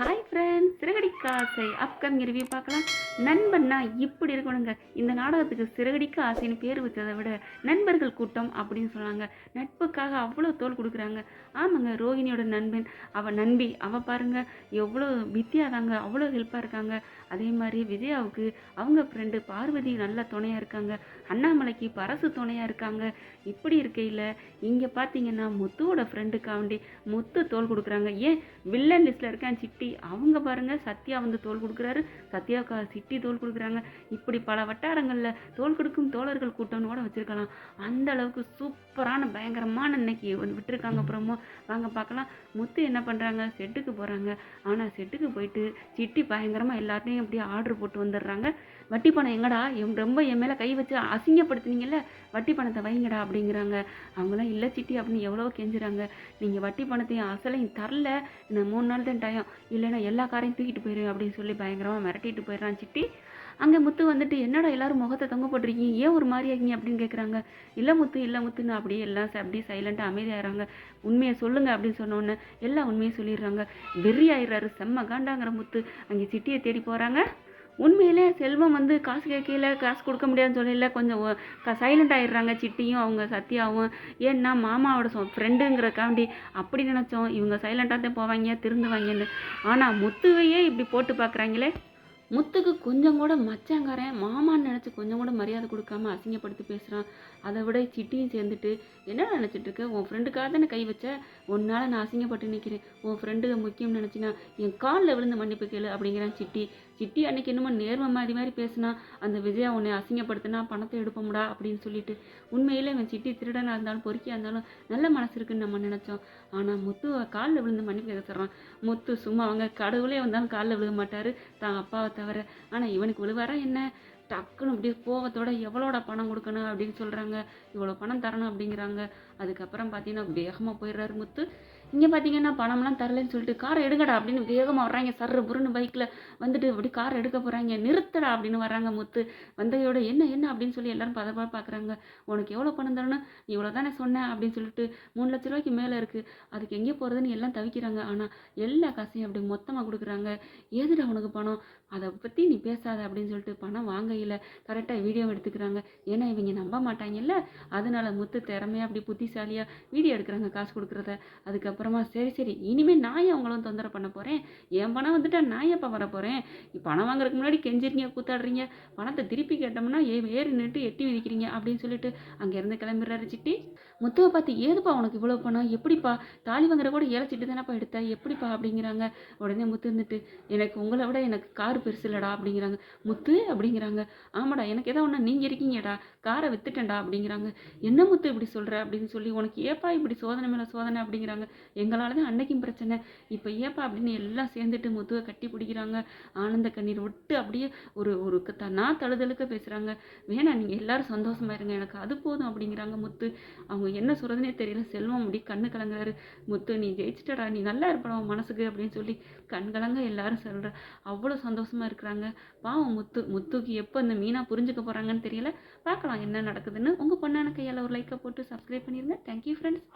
Hi friends சிறகடி காசை upcoming review பார்க்கலாம். நண்பன்னா இப்படி இருக்கணுங்க. இந்த நாடகத்துக்கு சிறகடிக்க ஆசைன்னு பேர் வச்சதை விட நண்பர்கள் கூட்டம் அப்படின்னு சொன்னாங்க. நட்புக்காக அவ்வளோ தோல் கொடுக்குறாங்க. ஆமாங்க ரோஹிணியோட நண்பன். அவள் நண்பி. அவள் பாருங்கள் எவ்வளோ வித்தியாதாங்க அவ்வளோ ஹெல்ப்பாக இருக்காங்க. அதே மாதிரி விஜயாவுக்கு அவங்க ஃப்ரெண்டு பார்வதி நல்ல துணையாக இருக்காங்க. அண்ணாமலைக்கு பரசு துணையாக இருக்காங்க. இப்படி இருக்கையில் இங்கே பார்த்தீங்கன்னா முத்துவோட ஃப்ரெண்டுக்காண்டி முத்து தோல் கொடுக்குறாங்க. ஏன் வில்லன் லிஸ்ட்டில் இருக்கான் சிட்டி. அவங்க பாருங்க சத்யா வந்து தோல் கொடுக்குறாரு. சத்யாவுக்கு சிட்டி தோல் கொடுக்குறாங்க. இப்படி பல வட்டாரங்களில் தோல் கொடுக்கும் தோழர்கள் கூட்டம்னு வச்சுருக்கலாம். அந்த அளவுக்கு சூப்பரான பயங்கரமான இன்னைக்கு வந்து விட்டுருக்காங்க அப்புறமோ வாங்க பார்க்கலாம். முத்து என்ன பண்ணுறாங்க செட்டுக்கு போகிறாங்க ஆனால் செட்டுக்கு போயிட்டு சிட்டி பயங்கரமாக எல்லாத்தையும் அப்படியே ஆர்டர் போட்டு வந்துடுறாங்க. வட்டி பணம் எங்கடா? என் ரொம்ப என் மேலே கை வச்சு அசிங்கப்படுத்துனீங்கல்ல? வட்டி பணத்தை வைங்கடா அப்படிங்கிறாங்க. அவங்களாம் இல்லை சிட்டி அப்படின்னு எவ்வளோ கெஞ்சுறாங்க. நீங்கள் வட்டி பணத்தையும் அசலையும் தரல. இந்த மூணு நாள் தான் டயம் இல்லைன்னா எல்லா காரையும் தூக்கிட்டு போயிரு அப்படின்னு சொல்லி பயங்கரமாக மிரட்டிட்டு போயிடுறான் சிட்டி அங்கே முத்து வந்துட்டு என்னடா எல்லாரும் முகத்தை தொங்க போட்டிருக்கீங்க? ஏன் ஒரு மாதிரி ஆகிங்க அப்படின்னு கேட்குறாங்க இல்லை முத்து இல்லை முத்துன்னு அப்படியே எல்லாம் அப்படியே சைலண்ட்டாக அமைதியாகிறாங்க உண்மையை சொல்லுங்க அப்படின்னு சொன்னோன்னே எல்லாம் உண்மையை சொல்லிடுறாங்க. வெறி ஆயிடுறாரு செம்ம காண்டாங்கிற முத்து. அங்கே சிட்டியை தேடி போகிறாங்க உண்மையிலே செல்வம் வந்து காசு கேட்கல காசு கொடுக்க முடியாதுன்னு சொல்லல கொஞ்சம் சைலண்ட் ஆயிடுறாங்க சிட்டியும் அவங்க சத்யாவும். ஏன்னா மாமாவோட சொ ஃப்ரெண்டுங்கிறக்காண்டி அப்படி நினச்சோம். இவங்க சைலண்ட்டாக தான் போவாங்க திருந்துவாங்கன்னு. ஆனால் முத்துவையே இப்படி போட்டு பார்க்குறாங்களே முத்துக்கு கொஞ்சம் கூட மச்சாங்காரன் மாமான்னு நினச்சி கொஞ்சம் கூட மரியாதை கொடுக்காம அசிங்கப்படுத்தி பேசுகிறான் அதை விட சிட்டியும் சேர்ந்துட்டு என்ன நினச்சிட்டு இருக்க? உன் ஃப்ரெண்டுக்காக தானே கை வச்ச? உன்னால் நான் அசிங்கப்பட்டு நிற்கிறேன் உன் ஃப்ரெண்டு முக்கியம் நினச்சினா என் காலில் விழுந்து மன்னிப்பு கேளு அப்படிங்கிறான் சிட்டி. சிட்டி அன்னைக்கு என்னமோ நேர்மை மாதிரி மாதிரி பேசினா அந்த விஜயா உன்னை அசிங்கப்படுத்தினா பணத்தை எடுப்போம்டா அப்படின்னு சொல்லிட்டு உண்மையிலே இவன் சிட்டி திருடனாக இருந்தாலும் பொறுக்கியாக இருந்தாலும் நல்ல மனசு இருக்குன்னு நம்ம நினச்சோம். ஆனால் முத்து காலில் விழுந்து மன்னிப்பு கேட்க சொல்கிறான் முத்து சும்மா அவங்க கடவுளே வந்தாலும் காலில் விழுக மாட்டார். தான் அப்பாவை தவிர. ஆனால் இவனுக்கு விழுவாரா என்ன? டக்குன்னு அப்படியே கோவத்தோட எவ்வளோட பணம் கொடுக்கணும் அப்படின்னு சொல்கிறாங்க இவ்வளோ பணம் தரணும் அப்படிங்கிறாங்க. அதுக்கப்புறம் பார்த்தீங்கன்னா வேகமாக போயிடுறாரு முத்து. இங்கே பார்த்தீங்கன்னா பணம்லாம் தரலன்னு சொல்லிட்டு காரை எடுங்கடா அப்படின்னு வேகமாக வர்றாங்க. சர்ற புருன்னு பைக்கில் வந்துட்டு அப்படி கார் எடுக்க போகிறாங்க நிறுத்தடா அப்படின்னு வர்றாங்க முத்து. வந்தையோட என்ன என்ன? அப்படின்னு சொல்லி எல்லாரும் பதப்பா பார்க்குறாங்க உனக்கு எவ்வளோ பணம் தரணும்? நீ இவ்வளோ தானே சொன்னேன் அப்படின்னு சொல்லிட்டு மூணு லட்ச ரூபாய்க்கு மேலே இருக்குது அதுக்கு எங்கே போகிறதுன்னு எல்லாம் தவிக்கிறாங்க. ஆனால் எல்லா காசையும் அப்படி மொத்தமாக கொடுக்குறாங்க. ஏதுடா உனக்கு பணம்? அதை பற்றி நீ பேசாத அப்படின்னு சொல்லிட்டு பணம் வாங்க வாங்கையில் கரெக்டாக வீடியோ எடுத்துக்கிறாங்க. ஏன்னா இவங்க நம்ப மாட்டாங்கல்ல? அதனால முத்து திறமையாக அப்படி புத்திசாலியாக வீடியோ எடுக்கிறாங்க காசு கொடுக்குறத. அதுக்கப்புறமா சரி சரி இனிமேல் நான் அவங்களும் தொந்தரவு பண்ண போகிறேன் என் பணம் வந்துட்டா நான் எப்போ வர போகிறேன் பணம் வாங்குறதுக்கு முன்னாடி கெஞ்சிருக்கீங்க கூத்தாடுறீங்க. பணத்தை திருப்பி கேட்டோம்னா ஏ ஏறி நின்று எட்டி விதிக்கிறீங்க அப்படின்னு சொல்லிட்டு அங்கேருந்து கிளம்புறாரு சிட்டி. முத்துவை பார்த்து ஏதுப்பா உனக்கு இவ்வளோ பணம்? எப்படிப்பா? தாலி வாங்குற கூட ஏழைச்சிட்டு தானேப்பா எடுத்த? எப்படிப்பா? அப்படிங்கிறாங்க. உடனே முத்து இருந்துட்டு எனக்கு உங்களை விட எனக்கு கார் பெருசு இல்லடா அப்படிங்கிறாங்க. முத்து அப்படிங்கிறாங்க. ஆமாடா எனக்கு ஏதோ ஒன்று நீங்கள் இருக்கீங்கடா காரை வித்துட்டேன்டா அப்படிங்கிறாங்க. என்ன முத்து இப்படி சொல்கிற அப்படின்னு சொல்லி உனக்கு ஏப்பா இப்படி சோதனை மேலே சோதனை? அப்படிங்கிறாங்க. எங்களால் தான் அன்னைக்கும் பிரச்சனை. இப்போ ஏப்பா அப்படின்னு எல்லாம் சேர்ந்துட்டு முத்துவை கட்டி பிடிக்கிறாங்க. ஆனந்த கண்ணீர் விட்டு அப்படியே ஒரு ஒரு க- நான் தழுதழுக்க பேசுகிறாங்க வேணா நீங்கள் எல்லாரும் சந்தோஷமா இருங்க எனக்கு அது போதும் அப்படிங்கிறாங்க முத்து. அவங்க என்ன சொல்கிறதுனே தெரியல. செல்வம் அப்படி கண்ணு கலங்குறாரு. முத்து நீ ஜெயிச்சிட்டடா நீ நல்லா இருப்படா உன் மனசுக்கு அப்படின்னு சொல்லி கண் கலங்க எல்லாரும் சொல்கிற அவ்வளோ சந்தோஷமா இருக்கிறாங்க. பாவம் முத்து முத்துக்கு எப்போ இந்த மீனா புரிஞ்சுக்க போகிறாங்கன்னு தெரியல. பார்க்கலாம் என்ன நடக்குதுன்னு. உங்கள் பொண்ணான கையால் ஒரு லைக்கை போட்டு சப்ஸ்கிரைப் பண்ணிடுங்க தேங்க்யூ ஃப்ரெண்ட்ஸ்